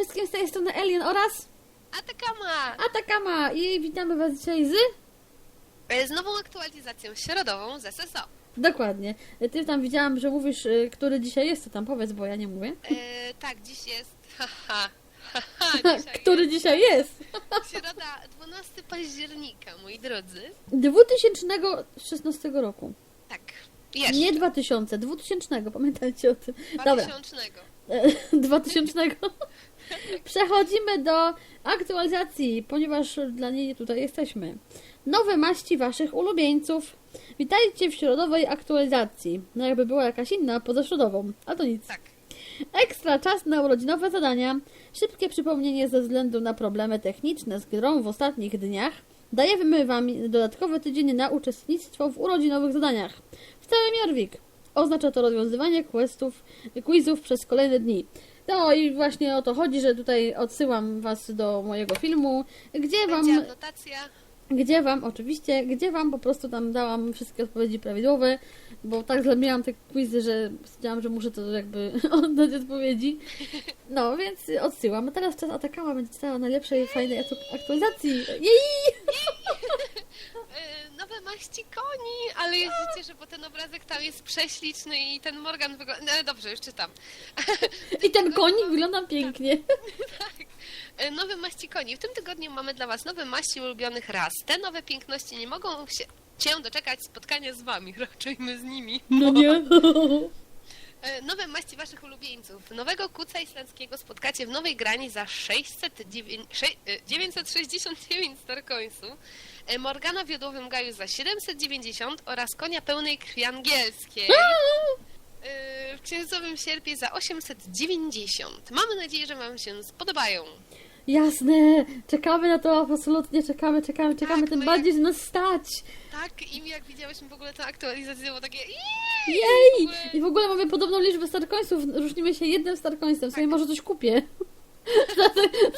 wszystkim z tej strony Alien oraz Atakama! Atakama i witamy was dzisiaj z... E, Z nową aktualizacją środową z SSO. Dokładnie. Ty tam widziałam, że mówisz, y, który dzisiaj jest, to tam powiedz, bo ja nie mówię. E, tak, dziś jest. Haha. Dzisiaj który dzisiaj jest? jest. Środa 12 października, moi drodzy. 2016 roku. Tak. Jeszcze. Nie 2000, 2000, pamiętajcie o tym. Dobra, 2000. 2000. Przechodzimy do aktualizacji, ponieważ dla niej tutaj jesteśmy. Nowe maści waszych ulubieńców. Witajcie w środowej aktualizacji. No jakby była jakaś inna, poza środową. A to nic. Tak. Ekstra czas na urodzinowe zadania. Szybkie przypomnienie ze względu na problemy techniczne z grą w ostatnich dniach. Dajemy Wam dodatkowy tydzień na uczestnictwo w urodzinowych zadaniach. W całym Jorvik. Oznacza to rozwiązywanie questów, quizów przez kolejne dni. No i właśnie o to chodzi, że tutaj odsyłam Was do mojego filmu, gdzie Wam Będzie anotacja. gdzie wam, oczywiście, gdzie wam po prostu tam dałam wszystkie odpowiedzi prawidłowe, bo tak zrobiłam te quizy, że stwierdziłam, że muszę to jakby oddać odpowiedzi. No, więc odsyłam. A teraz czas Atakama będzie czytała najlepszej, fajnej aktu- aktualizacji. Jej! E, nowe maści koni, ale wiecie, że bo ten obrazek tam jest prześliczny i ten Morgan wygląda... No dobrze, już czytam. I ten konik wygląda pięknie. Tak. E, Nowe maści koni. W tym tygodniu mamy dla Was nowe maści ulubionych ras. Te nowe piękności nie mogą się, się doczekać spotkania z Wami. Raczej my z nimi. No nie? E, Nowe maści Waszych ulubieńców. Nowego kuca islandzkiego spotkacie w nowej grani za 609, sze- e, 969 starcoinsów. E, Morgana w jodłowym gaju za 790 oraz konia pełnej krwi angielskiej. E, W księżycowym sierpie za 890. Mamy nadzieję, że Wam się spodobają. Jasne, czekamy na to, absolutnie czekamy, czekamy, czekamy, Tak, tym my bardziej, że nas stać. Tak, i jak widziałyśmy w ogóle tę aktualizację, było takie Jej! w ogóle- I w ogóle mamy podobną liczbę starkońców, różnimy się jednym starkońcem, sobie może coś kupię. Za,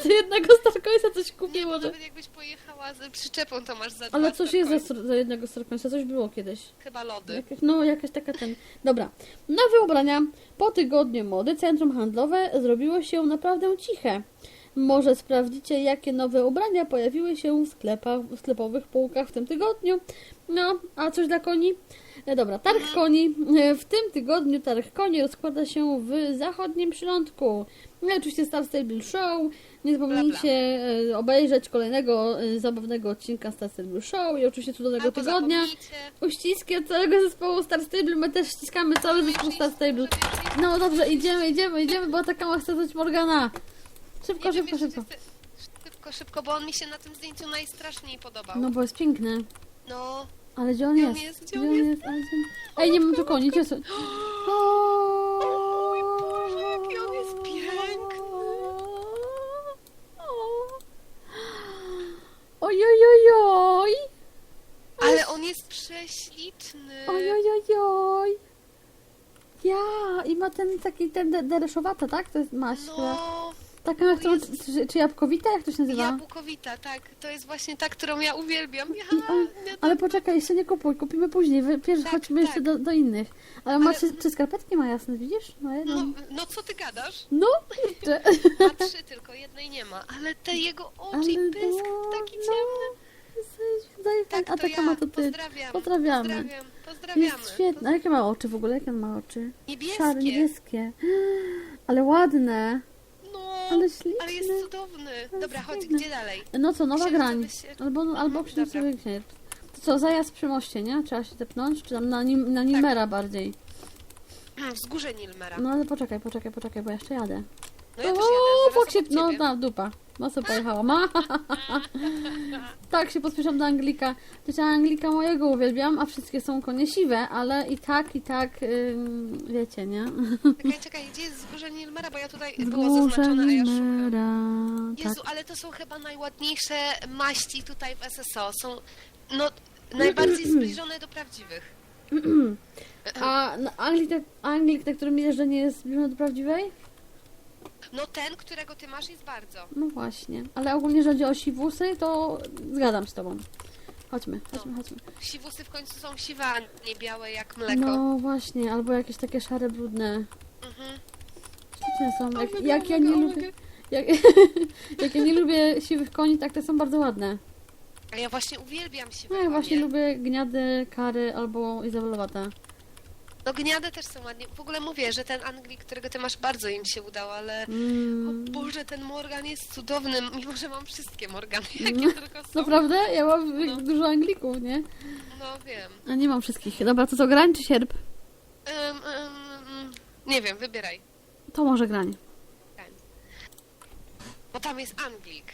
za jednego starkońca coś kupię może. nawet jakbyś pojechała z przyczepą, to masz za Ale dwa coś jest za, za jednego starkońca, coś było kiedyś. Chyba lody. Jakaś, no, jakaś taka ten. Dobra. Nowe ubrania. Po tygodniu mody centrum handlowe zrobiło się naprawdę ciche. Może sprawdzicie, jakie nowe ubrania pojawiły się w sklepach, w sklepowych półkach w tym tygodniu. No, a coś dla koni? E, Dobra, targ koni. E, W tym tygodniu targ koni rozkłada się w zachodnim przylądku. No i oczywiście Star Stable Show. Nie zapomnijcie e, obejrzeć kolejnego e, zabawnego odcinka Star Stable Show i oczywiście cudownego Albo tygodnia. Uściski od całego zespołu Star Stable, my też ściskamy cały zespół Star Stable. No dobrze, idziemy, idziemy, idziemy, bo Atakama chce coś Morgana. Szybko, Nie szybko, szybko. Szybko, szybko, bo on mi się na tym zdjęciu najstraszniej podobał. No bo jest piękny. No. Ale gdzie on Gdzie on jest? jest? Gdzie on jest? Gdzie on- Ej, nie mam tu koni, gdzie są? O mój Boże, jaki on jest piękny. Ojojojoj! Ale on jest prześliczny. Ojojojoj! Ja, i ma ten taki, ten de- dereszowata, tak? To jest maść. chyba. No, Taka, na którą, czy, czy jabłkowita, jak to się nazywa? jabłkowita, tak. To jest właśnie ta, którą ja uwielbiam. Ja, Ale, ja ale poczekaj, jeszcze nie kupuj, kupimy później. Wy- Pierwszy Tak, chodźmy jeszcze tak. do, do innych. Ale, ma Ale- trzy, trzy skarpetki ma jasne, widzisz? Ma jedną. no, no co ty gadasz? No, kurczę. Ma trzy tylko, jednej nie ma. Ale te jego oczy i Ale pysk, no, taki no. ciemny. Tak, A to taka ja. ma to ty. Pozdrawiam. Pozdrawiamy. Pozdrawiam. Pozdrawiamy. Jest świetne. A jakie ma oczy w ogóle? Jakie ma oczy? Niebieskie. Szare, niebieskie. Ale ładne. No, Ale śliczny. ale jest cudowny. Ale Dobra, chodź, gdzie dalej? No co, nowa Księżycowy grań. się- Albo, albo Mhm, księżycowy dobra. księżyc. To co, zajazd przy moście, nie? Trzeba się tepnąć? Czy tam na, nim, na Nimera bardziej? Wzgórze Nilmera. No ale poczekaj, poczekaj, poczekaj, bo jeszcze jadę. No ja też o, jadę, zaraz fuck się, no ciebie. ta dupa. Mocno pojechałam. A, tak się pospieszam do Anglika. Chociaż Anglika mojego uwielbiam, a wszystkie są konie siwe, ale i tak, i tak, ym, wiecie, nie? Czekaj, czekaj, gdzie jest wzgórze Nilmera? Bo ja tutaj było zaznaczone, a ja szukam. Jezu, Tak. ale to są chyba najładniejsze maści tutaj w SSO. Są, no, najbardziej zbliżone do prawdziwych. A na Anglik, Anglik, na którym jeżdżę, nie jest zbliżony do prawdziwej? No ten, którego ty masz jest bardzo. No właśnie. Ale ogólnie, jeżeli chodzi o siwusy, to zgadzam się z tobą. Chodźmy, chodźmy, chodźmy. Siwusy w końcu są siwe, a nie białe jak mleko. No właśnie, albo jakieś takie szare, brudne. Mhm. Śliczne są. Jak, jak ja nie lubię. Jak, jak ja nie lubię siwych koni, tak te są bardzo ładne. A ja właśnie uwielbiam No siwe ja właśnie konie. lubię gniady, kary albo izabelowate. No gniady też są ładnie. W ogóle mówię, że ten Anglik, którego ty masz, bardzo im się udał, ale... Mm. O Boże, ten Morgan jest cudowny, mimo że mam wszystkie Morgany, No. jakie tylko są. Naprawdę? Ja mam No. dużo Anglików, nie? No wiem. A nie mam wszystkich. Dobra, to co, grań czy sierp? Em, em, nie wiem, wybieraj. To może grań. Ten. Bo tam jest Anglik.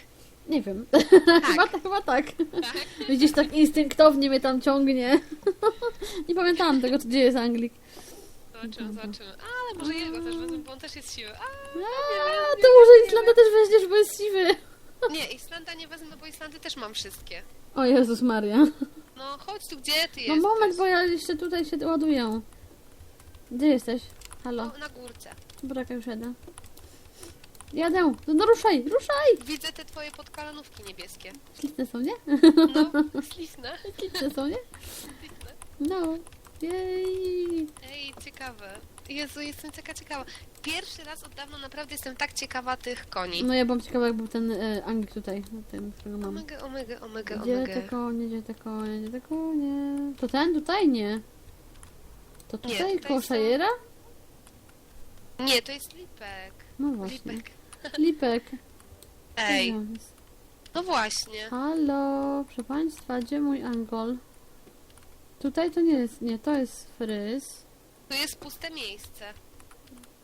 Nie wiem. Tak. chyba, chyba tak. Tak? Widzisz, tak instynktownie mnie tam ciągnie. nie pamiętałam tego, gdzie jest Anglik. Zobaczymy, zobaczymy. Ale może jego też wezmę, bo on też jest siły. A, to może Islanda też weźmiesz, bo jest siwy. nie, Islanda nie wezmę, bo Islandy też mam wszystkie. O Jezus Maria. No chodź tu, gdzie ty No jesteś? moment, bo ja jeszcze tutaj się ładuję. Gdzie jesteś? Halo. O, na górce. Dobra, już jadę. Jadę. No, no ruszaj, ruszaj! Widzę te twoje podkolanówki niebieskie. Śliczne są, nie? No, śliczne. Śliczne są, nie? śliczne. No. Jej. Ej, ciekawe. Jezu, jestem taka ciekawa. Pierwszy raz od dawna naprawdę jestem tak ciekawa tych koni. No ja byłam ciekawa, jak był ten e, Anglik tutaj, ten, którego mam. Omega, omega, omega, Gdzie omega. te konie, gdzie te konie, gdzie te konie? To ten tutaj nie. To Nie, tutaj, tutaj koło są-? Nie, to jest lipek. No właśnie. Lipek. Lipek. Ej, jest? no właśnie. Halo, proszę Państwa, gdzie mój Angol? Tutaj to nie jest, nie, to jest fryz. Tu jest puste miejsce.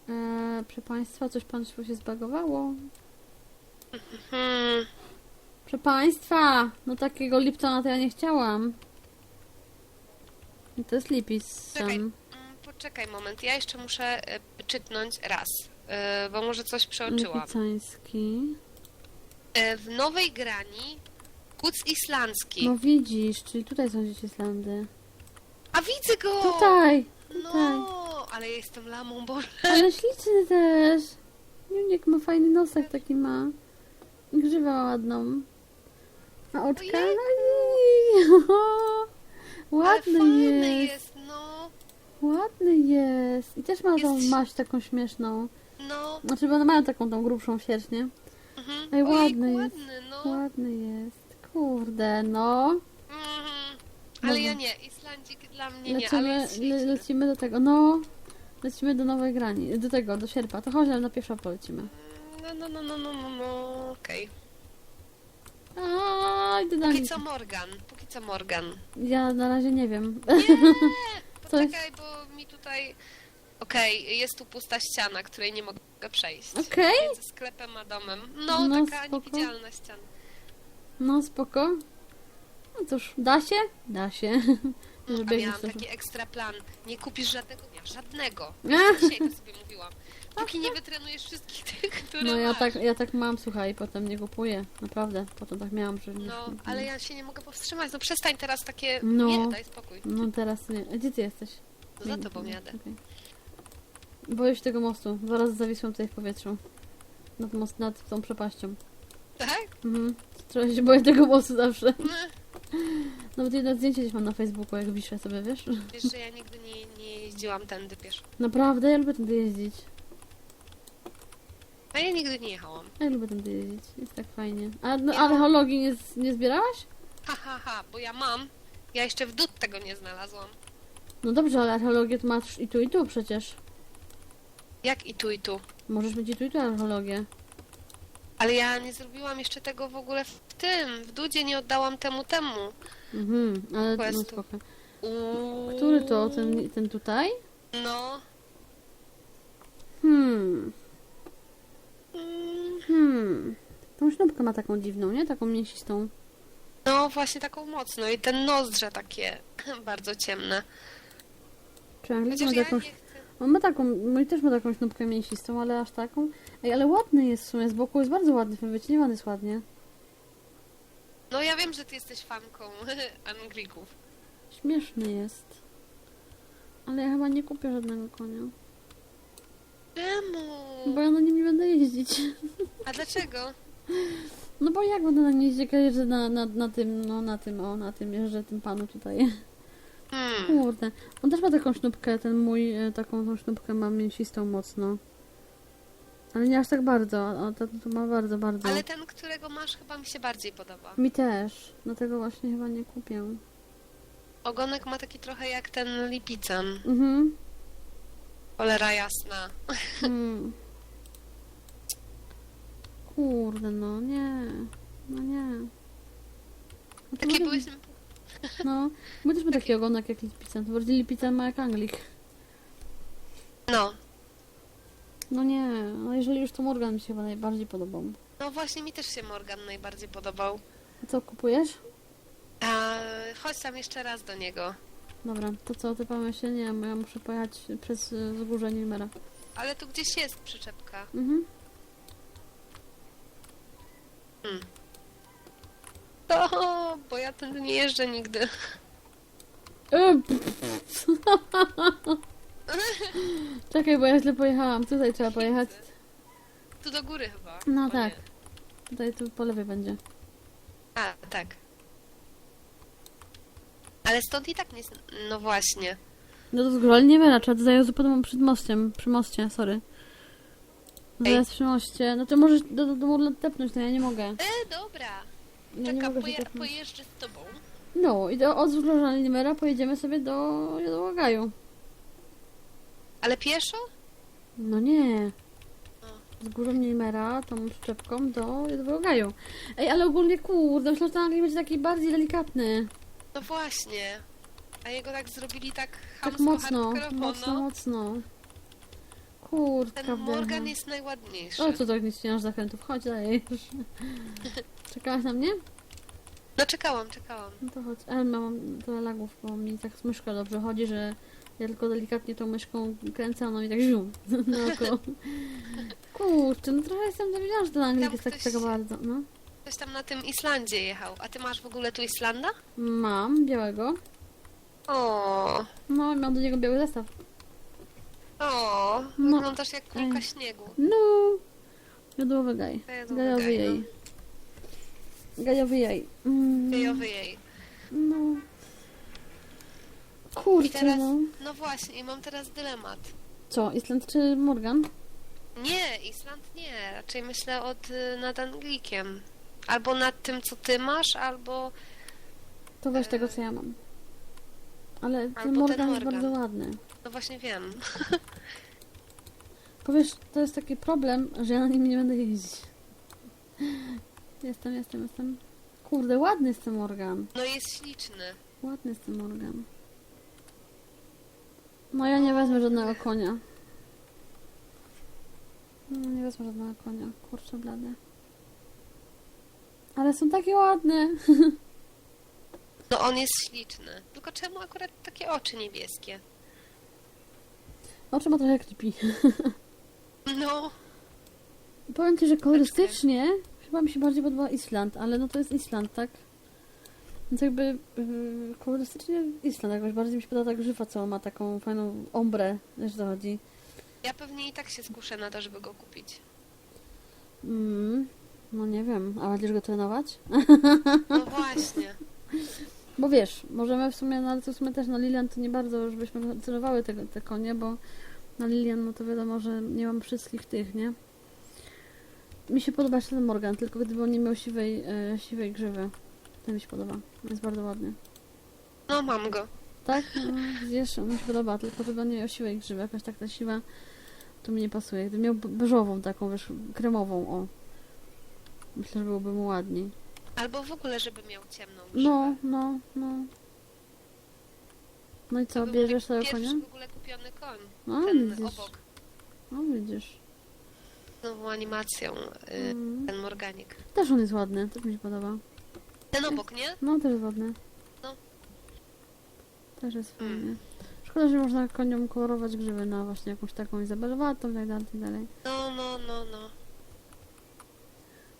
Eee, proszę Państwa, coś Państwu się zbagowało. Hmm. Proszę Państwa, no takiego Liptona to ja nie chciałam. I To jest Lipis. Czekaj. Mm, Poczekaj moment, ja jeszcze muszę e, czytnąć raz, e, bo może coś przeoczyłam. Lipicański. E, w nowej grani kuc islandzki. No widzisz, czyli tutaj są dzieci Islandy. A widzę go! Tutaj, tutaj. No, ale ja jestem lamą, Boże. Ale śliczny też. Juniek ma fajny nosek taki ma. I Grzywę ma ładną. A oczka? Ojej. Ojej. Ale Ładny fajny jest. jest, no. Ładny jest. I też ma tą Jest- maść taką śmieszną. No. Znaczy, bo one mają taką tą grubszą sierść, nie? Mhm. Ej, Ojejku, ładny jest. ładny, no. Ładny jest. Kurde, no. Mhm. Ale ja nie, Islandzik dla mnie nie, ale Lecimy, jest le, śliczny. lecimy do tego. No. Lecimy do nowej grani. Do tego, do sierpa. To chodź, na pierwsza polecimy. No, no, no, no, no, no, no, okej. A, idę na Póki co Morgan, póki co Morgan. Ja na razie nie wiem. Nie! Poczekaj, bo mi tutaj... Okej, jest tu pusta ściana, której nie mogę przejść. Okej. Między sklepem a domem. No, No, taka spoko. niewidzialna ściana. No spoko. No cóż, da się? Da się. Że A biegniesz miałam taki ekstra plan. Nie kupisz żadnego dnia, żadnego. Dzisiaj to sobie mówiłam. Póki nie wytrenujesz wszystkich tych, które No ja masz. tak, ja tak mam, słuchaj, potem nie kupuję. Naprawdę. Potem tak miałam, że... nie- No, ale ja się nie mogę powstrzymać. No przestań teraz takie... No. Nie, daj spokój. No teraz nie. A Gdzie ty jesteś? Za tobą jadę. Okej. Boję się tego mostu. Zaraz zawisłem tutaj w powietrzu. Nad, most, nad tą przepaścią. Tak? Mhm. Trochę się boję tego mostu zawsze. No, Nawet jedno zdjęcie gdzieś mam na Facebooku, jak wiszę sobie, wiesz? Wiesz, że ja nigdy nie, nie jeździłam tędy pieszo. Naprawdę, ja lubię tędy jeździć. A ja nigdy nie jechałam. Ja lubię tędy jeździć. Jest tak fajnie. A no, Ja- archeologii nie, z- nie zbierałaś? Ha, ha, ha, bo ja mam. Ja jeszcze w dud tego nie znalazłam. No dobrze, ale archeologię to masz i tu, i tu przecież. Jak i tu, i tu. Możesz mieć i tu, i tu archeologię. Ale ja nie zrobiłam jeszcze tego w ogóle w tym. W dudzie nie oddałam temu temu. Mhm, ale no Questu. spoko. Uuu. Który to? Ten, ten tutaj? No. Hmm, Mm, hmm. Tą śrubkę ma taką dziwną, nie? Taką mięsistą. No, właśnie taką mocno. I ten nozdrze takie bardzo ciemne. Czy Anglik ma Chociaż ja jakąś... nie. On ma taką, mój też ma taką śrubkę mięsistą, ale aż taką. Ej, ale ładny jest w sumie, z boku jest bardzo ładny, wycieniowany jest ładnie. No, ja wiem, że ty jesteś fanką Anglików. Śmieszny jest. Ale ja chyba nie kupię żadnego konia. Czemu? Bo ja na nim nie będę jeździć. A dlaczego? No bo jak będę na nim jeździć, jak ja jeżdżę na, na, na tym, no na tym, o, na tym jeżdżę tym panu tutaj. Hmm. Kurde. On też ma taką sznupkę, ten mój, e, taką tą sznupkę ma mięsistą mocno. Ale nie aż tak bardzo, a to, to ma bardzo, bardzo. Ale ten, którego masz, chyba mi się bardziej podoba. Mi też, dlatego właśnie chyba nie kupię. Ogonek ma taki trochę jak ten Lipicen. Mhm. Cholera jasna. Hmm. Kurde, no nie. No nie. No, to Taki może- byłeś... No, my też mamy taki ogonek jak Lipicen. To bardziej Lipicen ma jak Anglik. No. No nie, no jeżeli już to Morgan mi się chyba najbardziej podobał. No właśnie, mi też się Morgan najbardziej podobał. A co, kupujesz? A, chodź tam jeszcze raz do niego. Dobra, to co, ty się Nie, bo ja muszę pojechać przez y, wzgórze Nilmera. Ale tu gdzieś jest przyczepka. Mhm. Hmm. To, bo ja tędy nie jeżdżę nigdy. E, pff. Czekaj, bo ja źle pojechałam. Tutaj trzeba pojechać. Tu do góry chyba. No tak. nie. Tutaj tu po lewej będzie. A, tak. Ale stąd i tak nie... s- No właśnie. No to wzgórze Nilmera, trzeba tutaj zupełnie przed mostem. Przy moście, sorry. Zaraz przy moście. No to możesz do, do, do Murla tepnąć, no ja nie mogę. E, dobra. Ja nie Czekam, mogę się poje pojeżdżę z tobą. No i do, od wzgórza Nilmera pojedziemy sobie do Jodłogaju. Ale pieszo? No nie. Z górą Nilmera, tą przyczepką do Jodłogaju. Ej, ale ogólnie kurde, myślę, że ten Anglik będzie taki bardziej delikatny. No właśnie. A jego tak zrobili tak Tak chamsko, mocno, hardkorowo, mocno, no. mocno. Kurka, Ten Morgan jest najładniejszy. O, co tak nie ścinasz zakrętów? Chodź, dalej. Czekałaś na mnie? No czekałam, czekałam. No to chodź. Ale mam tyle lagów, bo mi tak myszka dobrze chodzi, że ja tylko delikatnie tą myszką kręcę, a ono mi tak zium na oko. Kurczę, no trochę jestem zawiedziona, że ten Anglik Tam jest tak, ktoś- taka bardzo, no. Ktoś tam na tym Islandzie jechał. A ty masz w ogóle tu Islanda? Mam białego. O, No, i mam do niego biały zestaw. O, No. wyglądasz jak kulka Ej. śniegu. No! Jodłowy gaj. Jodłowy Gajowy gaj, no. jej. Gajowy jej. Mm, Wiejowy jej. No. Kurczę, I teraz, no. no właśnie, i mam teraz dylemat. Co, Island czy Morgan? Nie, Island nie. Raczej myślę od, y, nad Anglikiem. Albo nad tym, co ty masz, albo... To weź tego, co ja mam. Ale ten Albo ten Morgan jest Morgan. bardzo ładny. Właśnie wiem. Powiesz, to jest taki problem, że ja na nim nie będę jeździć. Jestem, jestem, jestem. Kurde, ładny jest ten Morgan. No jest śliczny. Ładny jest ten Morgan. No ja nie wezmę żadnego konia. No, nie wezmę żadnego konia. Kurczę blade. Ale są takie ładne. No on jest śliczny. Tylko czemu akurat takie oczy niebieskie? Oczy ma trochę creepy. No, Powiem Ci, że kolorystycznie chyba mi się bardziej podoba Island, ale no to jest Island, tak? Więc jakby yy, kolorystycznie Island jakoś bardziej mi się podoba ta grzywa, co ma taką fajną ombrę, wiesz co chodzi. ja pewnie i tak się skuszę na to, żeby go kupić. Mm, no nie wiem, a będziesz go trenować? No właśnie. Bo wiesz, możemy w sumie, no ale to w sumie też na Lilian to nie bardzo, żebyśmy trenowały te, te konie, bo na Lilian no to wiadomo, że nie mam wszystkich tych, nie? Mi się podoba ten Morgan, tylko gdyby on nie miał siwej, e, siwej grzywy. To mi się podoba. Jest bardzo ładny. No mam go. Tak? No, wiesz, on mi się podoba, tylko gdyby on nie miał siwej grzywy, jakaś tak ta siwa, to mi nie pasuje. Gdyby miał beżową taką, wiesz, kremową, o. Myślę, że byłoby mu ładniej. Albo w ogóle, żeby miał ciemną grzywę. No, no, no. No i co, bierzesz tego konia? W ogóle kupiony koń. No, ten widzisz. obok. No, widzisz. Nową animacją. Y, Mm. ten Morganik. Też on jest ładny, też mi się podoba. Ten obok, nie? No, też jest ładny. No. Też jest Mm. fajny. Szkoda, że można koniom kolorować grzywy na właśnie jakąś taką izabelowatą i tak dalej, i tak dalej. No, no, no, no.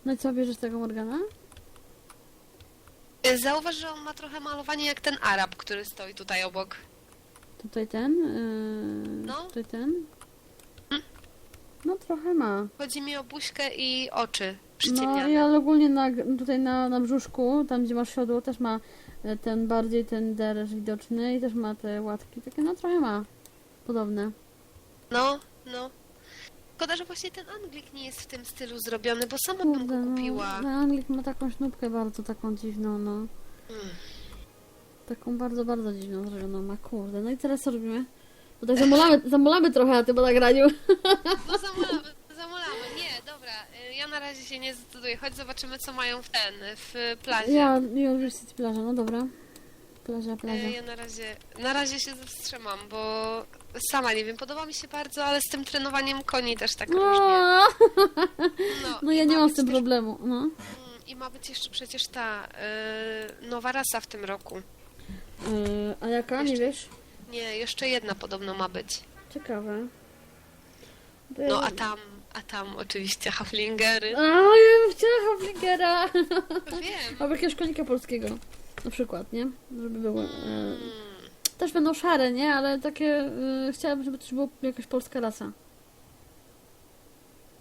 No i co, bierzesz tego Morgana? Y, Zauważ, że on ma trochę malowanie jak ten Arab, który stoi tutaj obok. Tutaj ten? Yy, No. Tutaj ten? Mm. No trochę ma. Chodzi mi o buźkę i oczy No przyciemniane. i ale ogólnie na, tutaj na, na brzuszku, tam gdzie masz siodło, też ma e, ten bardziej ten deresz widoczny i też ma te łatki. Takie no trochę ma. Podobne. No, no. Szkoda, że właśnie ten Anglik nie jest w tym stylu zrobiony, bo sama bym go no, kupiła. no, Anglik ma taką śnubkę bardzo taką dziwną, no. Mm. Taką bardzo, bardzo dziwną zrobioną ma, kurde. No i teraz co robimy? Tutaj zamulamy, zamulamy trochę na tym nagraniu. No zamulamy, zamulamy. Nie, dobra, y, ja na razie się nie zdecyduję. Chodź zobaczymy, co mają w ten, w plazie. Ja, University plaża, no dobra. Plaża, plaża. Y, Ja na razie, na razie się wstrzymam, bo sama nie wiem, podoba mi się bardzo, ale z tym trenowaniem koni też tak różnie. No, no ja nie ma mam być z tym też- problemu, no. Mm, I ma być jeszcze przecież ta y, nowa rasa w tym roku. Yy, a jaka, nie Jeszcze- wiesz? Nie, jeszcze jedna podobno ma być. Ciekawe. No a tam, a tam oczywiście haflingery. A, ja bym chciała Haflingera. Wiem. Albo jakiegoś konika polskiego. Na przykład, nie? Żeby było. E, Mm, też będą szare, nie? Ale takie. E, chciałabym, żeby też była jakaś polska rasa.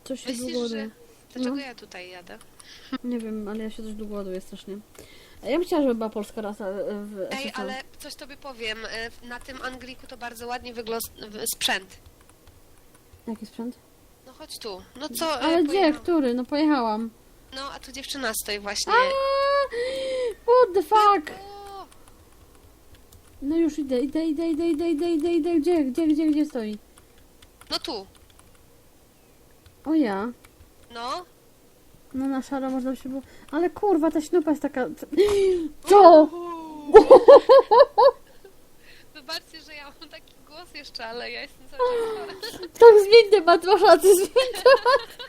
Coś się Myślisz, długo ładuje. że... Dlaczego No. ja tutaj jadę? Nie wiem, ale ja się też długo ładuję strasznie. Ja bym chciała, żeby była polska rasa e, w Ej, SSL. ale coś tobie powiem. y, Na tym Angliku to bardzo ładnie wygląda sprzęt. Jaki sprzęt? No chodź tu. No co? y, Ale gdzie? Który? No pojechałam. No, a tu dziewczyna stoi właśnie. A! What the fuck? No już idę, idę, idę, idę, idę, idę, idę, idę. Gdzie, gdzie, gdzie, gdzie stoi? no tu. O ja. No. No na szaro można się było... Ale kurwa, ta śnupa jest taka... Co? Wybaczcie, że ja mam taki głos jeszcze, ale ja jestem cały czas chora. Tak, zmień temat, masz rację, zmień temat.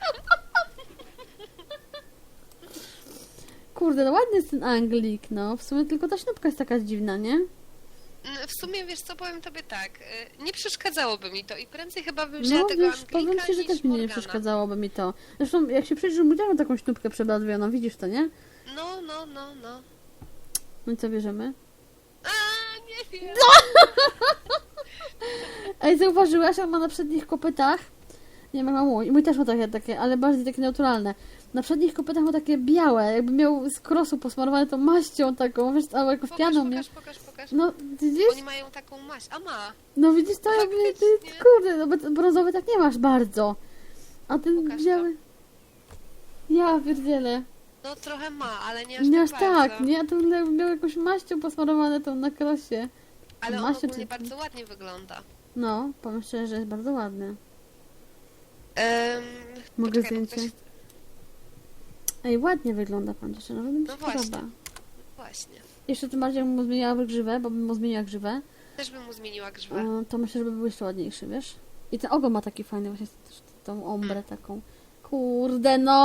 Kurde, no ładny jest ten Anglik, no. W sumie tylko ta śnubka jest taka dziwna, nie? W sumie, wiesz co, powiem tobie tak. y, Nie przeszkadzałoby mi to i prędzej chyba bym wzięła No tego wiesz, powiem ci, że też mi nie przeszkadzałoby mi to. Zresztą, jak się przyjrzysz, widziałam taką śnubkę przebladowioną, widzisz to, nie? No, no, no, no. No i co bierzemy? A, nie wiem. Ej, zauważyłaś, on ma na przednich kopytach, nie wiem jak ma mój, mój też ma takie, takie, ale bardziej takie neutralne. Na przednich kopytach ma takie białe, jakby miał z krosu posmarowane tą maścią taką, wiesz, albo jakąś Pokaż, pianą, pokaż, pokaż, pokaż. No, widzisz? Oni mają taką maść. A ma. No widzisz, to jakby, ty, kurde, no brązowy tak nie masz bardzo. A ten Pokaż to. biały... Ja pierdzielę. No trochę ma, ale nie aż Nie aż tak tak, nie? A ten miał jakąś maścią posmarowane tą na krosie. Ale on Masie ogólnie czy- bardzo ładnie wygląda. No, powiem szczerze, że jest bardzo ładny. Um, Mogę zdjęcie? Ej, ładnie wygląda pan dziewczyna, no, mi No się właśnie. podoba. Właśnie. Jeszcze tym bardziej, jakbym mu zmieniała grzywę, bo bym mu zmieniła grzywę, Też bym mu zmieniła grzywę. e, to myślę, że by był jeszcze ładniejszy, wiesz? I ten ogon ma taki fajny, właśnie z- z tą ombrę taką. Kurde, no!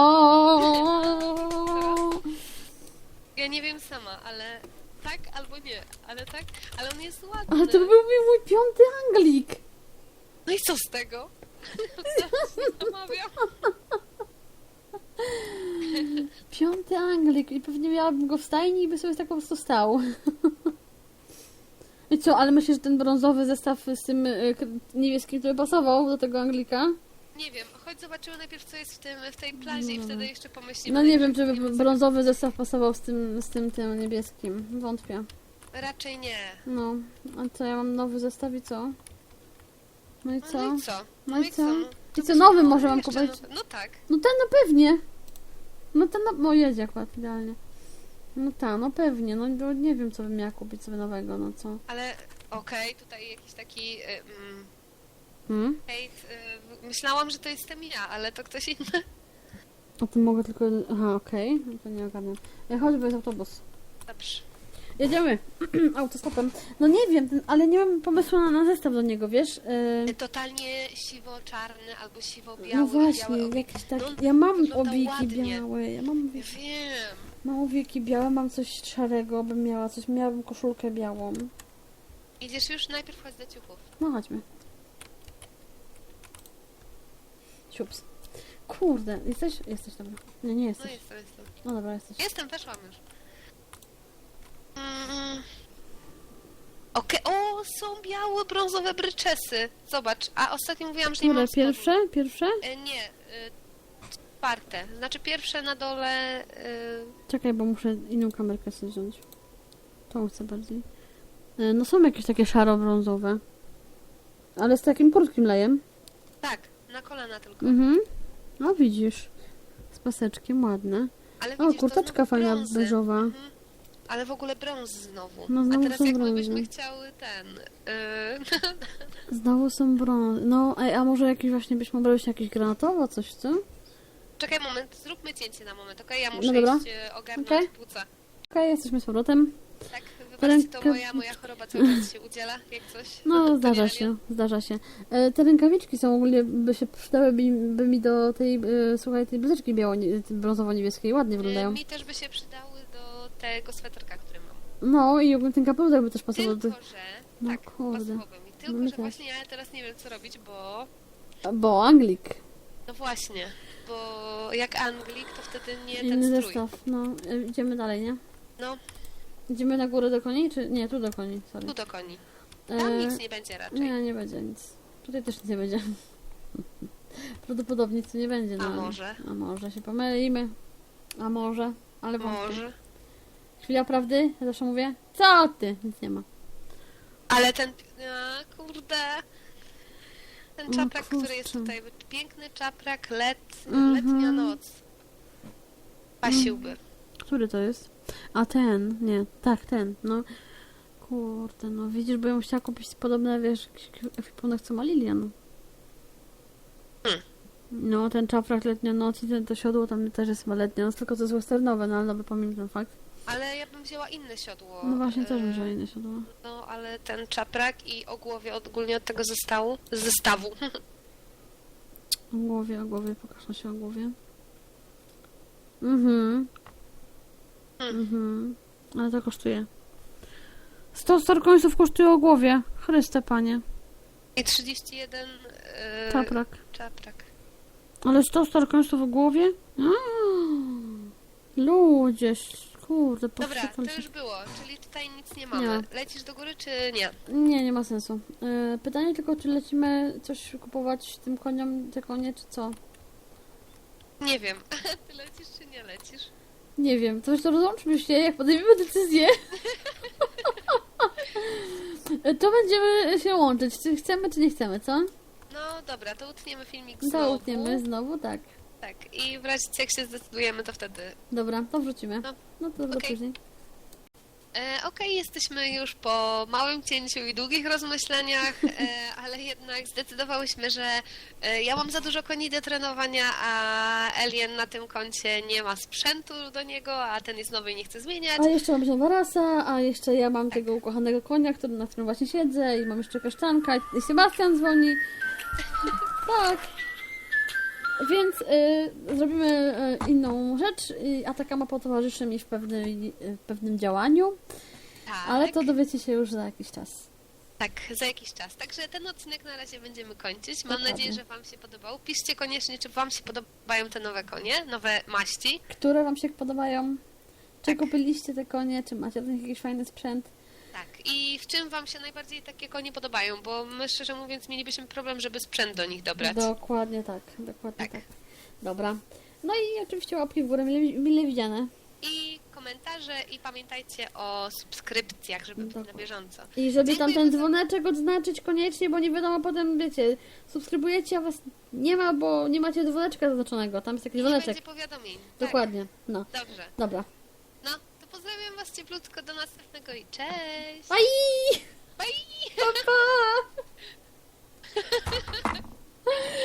Ja nie wiem sama, ale tak albo nie. Ale tak, ale on jest ładny. Ale to był mi mój piąty Anglik! No i co z tego? Namawiam. Piąty Anglik i pewnie miałabym go w stajni i by sobie tak po prostu stał. I co, ale myślisz, że ten brązowy zestaw z tym y, niebieskim, który pasował do tego Anglika? Nie wiem, chodź zobaczymy najpierw co jest w, tym, w tej plazie i wtedy jeszcze pomyślimy. No nie wiem, czy by brązowy zestaw pasował z tym, z tym, tym niebieskim. Wątpię. Raczej nie. No, a co, ja mam nowy zestaw i co? No i No, co? no i co? No i co? No, I co, nowy może mam jeszcze kupić? No tak. No ten no pewnie. No ten no, no jedzie akurat idealnie. No ta, no pewnie, no no nie wiem co bym miała kupić sobie nowego, no co? Ale okej, tutaj jakiś taki y, mm, Hmm? hejt. Y, myślałam, że to jestem ja, ale to ktoś inny. O tym mogę tylko... Aha, okej, no to nie ogarniam. E, Chodź, bo jest autobus. Dobrze. Jedziemy autostopem. No nie wiem, ten, ale nie mam pomysłu na, na zestaw do niego, wiesz? E, Totalnie siwo-czarny albo siwo-biały. no właśnie, białe obi- jakieś tak... No, Ja mam wygląda obieki ładnie. białe, ja mam Wiem. mam obieki białe, mam coś szarego, bym miała coś, miałabym koszulkę białą. Idziesz już? Najpierw chodź do ciuchów. No chodźmy. Siups. Kurde, jesteś? Jesteś, dobra. Nie, nie No jesteś. jestem, jestem. No dobra, jesteś. Jestem, weszłam już. Mm. Okej, o, są białe, brązowe bryczesy. Zobacz, a ostatnio mówiłam, że nie Które? mam spodu. Pierwsze? Pierwsze? E, nie, e, czwarte. Znaczy pierwsze na dole... E, Czekaj, bo muszę inną kamerkę sobie wziąć. Tą chcę bardziej. E, No są jakieś takie szaro-brązowe. Ale z takim krótkim lejem. tak, na kolana tylko. Mhm. No widzisz. Z paseczkiem, ładne. Ale O, widzisz, to kurteczka znowu fajna, brązy. beżowa. Mhm. Ale w ogóle brąz znowu. No, A znowu teraz są brązy. byśmy chciały ten... Yy, Znowu są brązy. No, ej, a może jakiś właśnie byśmy ubrali się jakieś granatowo, coś, co? Czekaj moment, zróbmy cięcie na moment, okej? Ja muszę No dobra. iść e, ogarnąć Okej. płuca. Okej, jesteśmy z powrotem. Tak, wybaczcie, to Ręka- moja, moja choroba cały czas się udziela, jak coś. No, zdarza się, zdarza się. E, te rękawiczki są ogólnie, by się przydały by, by mi do tej, e, słuchaj, tej bluzeczki biało, brązowo-niebieskiej, ładnie E, wyglądają. Mi też by się przydały do tego sweterka, który mam. No i ogólnie ten kapelusz by też pasował do... Tylko, że... No tak, kurde. pasowałby mi. Tylko, mi że też. właśnie ja teraz nie wiem, co robić, bo... Bo Anglik. No właśnie, bo jak Anglik, to wtedy nie ten Inny strój. zestaw. No, e, idziemy dalej, nie? No, Idziemy na górę do koni, czy... Nie, tu do koni, sorry. tu do koni. E, Tam nic nie będzie raczej. Nie, nie będzie nic. Tutaj też nic nie będzie. Prawdopodobnie nic tu nie będzie. A no. może? A może się pomylimy. A może. Ale wątpię. Może. Chwila prawdy, ja zawsze mówię. Co ty? Nic nie ma. Ale ten... A, kurde... Ten O czaprak, który jest kurczę. tutaj, piękny czaprak, let, Mhm. letnia noc. Pasiłby. Który to jest? A ten, nie, tak, ten, no. Kurde, no widzisz, bo ja bym chciała kupić podobne, wiesz, jakiś ekwipunek, co ma Lilian. Hmm. No, ten czaprak letnia noc i ten, to siodło tam też jest chyba letnia noc, tylko to jest westernowe, no ale pamiętam ten fakt. Ale ja bym wzięła inne siodło. No właśnie, też bym e, wzięła inne siodło. No, ale ten czaprak i ogłowie ogólnie od tego zestawu, zestawu. O głowie, o głowie, pokaż na się o głowie. Mhm. Hmm. Mhm. Ale to kosztuje. 100 starkońców kosztuje o głowie. Chryste, panie. I 31 e, Czaprak. czaprak. Ale 100 starkońców o głowie? Mm. Ludzie, kurde, Dobra, powstrzykam to się. już było, czyli tutaj nic nie mamy. Nie. Lecisz do góry, czy nie? Nie, nie ma sensu. E, pytanie tylko, czy lecimy coś kupować tym koniom, te konie, czy co? Nie wiem. Ty lecisz, czy nie lecisz? Nie wiem, to już to rozłączmy się, jak podejmiemy decyzję. to będziemy się łączyć, czy chcemy, czy nie chcemy, co? No dobra, to utniemy filmik To znowu. utniemy znowu, tak. Tak, i w razie jak się zdecydujemy, to wtedy Dobra, to wrócimy. No. No to do Okej. później. E, Okej, jesteśmy już po małym cięciu i długich rozmyśleniach, e, ale jednak zdecydowałyśmy, że e, ja mam za dużo koni do trenowania, a Alien na tym koncie nie ma sprzętu do niego, a ten jest nowy i nie chce zmieniać. A jeszcze mam nowa rasa, a jeszcze ja mam tego ukochanego konia, który, na którym właśnie siedzę i mam jeszcze kaszczanka i Sebastian dzwoni. Tak. Więc y, zrobimy y, inną rzecz, y, a taka mapa towarzyszy mi w, pewnym y, w pewnym działaniu, Tak, ale to dowiecie się już za jakiś czas. tak, za jakiś czas. Także ten odcinek na razie będziemy kończyć. Mam Dokładnie. nadzieję, że Wam się podobał. Piszcie koniecznie, czy Wam się podobają te nowe konie, nowe maści. Które Wam się podobają? Czy Tak. kupiliście te konie? Czy macie do nich jakiś fajny sprzęt? Tak, i w czym Wam się najbardziej takie konie podobają? Bo my, szczerze mówiąc, mielibyśmy problem, żeby sprzęt do nich dobrać. Dokładnie tak, dokładnie Tak. tak. Dobra. No i oczywiście łapki w górę mile, mile widziane. I komentarze i pamiętajcie o subskrypcjach, żeby być na Dokładnie. bieżąco. I żeby tam ten dzwoneczek odznaczyć koniecznie, bo nie wiadomo potem, wiecie, subskrybujecie, a was nie ma, bo nie macie dzwoneczka zaznaczonego. Tam jest taki nie dzwoneczek. będzie powiadomień. Dokładnie. No, Tak, dobrze. dobra. Zapraszamy Was cieplutko do następnego i cześć! Bye! Bye! Pa, pa.